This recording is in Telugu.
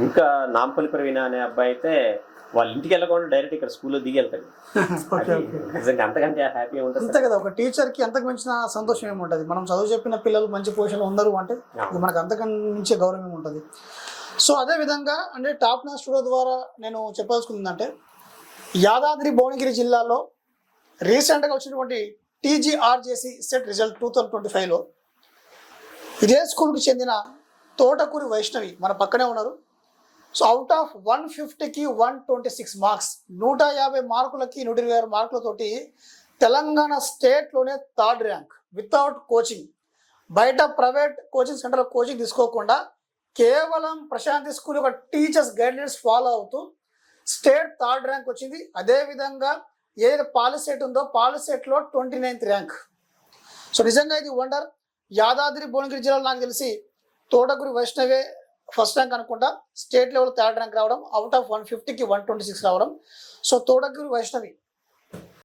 ఇంకా నాంపల్లి ప్రవీణ అనే అబ్బాయి అయితే వాళ్ళ ఇంటికి వెళ్ళకుండా డైరెక్ట్ ఇక్కడ స్కూల్లో దిగి వెళ్తాడు. నిజంగా అంతకంటే హ్యాపీ ఉంటుంది అంతే కదా ఒక టీచర్కి అంతకు మించిన సంతోషం ఏముంటుంది? మనం చదువు చెప్పిన పిల్లలు మంచి పొజిషన్లో ఉన్నారు అంటే మనకు అంతకన్నా మించే గౌరవం ఉంటుంది సో అదే విధంగా అంటే టాప్ నా స్టూడియో ద్వారా నేను చెప్పదలుచుకుందంటే యాదాద్రి భువనగిరి జిల్లాలో రీసెంట్గా వచ్చినటువంటి TGRJC CET result two thousand twenty ఫైవ్లో ఇదే స్కూల్కి చెందిన తోటకూరి వైష్ణవి మన పక్కనే ఉన్నారు. సో అవుట్ ఆఫ్ వన్ ఫిఫ్టీకి వన్ ట్వంటీ సిక్స్ మార్క్స్ నూట యాభై మార్కులకి నూట ఇరవై ఆరు మార్కులతోటి తెలంగాణ స్టేట్లోనే థర్డ్ ర్యాంక్ వితౌట్ కోచింగ్ బయట ప్రైవేట్ కోచింగ్ సెంటర్లో కోచింగ్ తీసుకోకుండా కేవలం ప్రశాంతి స్కూల్ యొక్క టీచర్స్ గైడ్లైన్స్ ఫాలో అవుతూ స్టేట్ థర్డ్ ర్యాంక్ వచ్చింది. అదేవిధంగా ఏదైతే పాలిసెట్ ఉందో పాలిసెట్లో ట్వంటీ నైన్త్ ర్యాంక్ సో నిజంగా ఇది వండర్ యాదాద్రి భువనగిరి జిల్లాలో నాకు తెలిసి తోటగురి వైష్ణవే ఫస్ట్ ర్యాంక్ అనుకుంటా. స్టేట్ లెవెల్ థర్డ్ ర్యాంక్ రావడం అవుట్ ఆఫ్ వన్ ఫిఫ్టీకి వన్ ట్వంటీ సిక్స్ రావడం. సో తోటగురి వైష్ణవి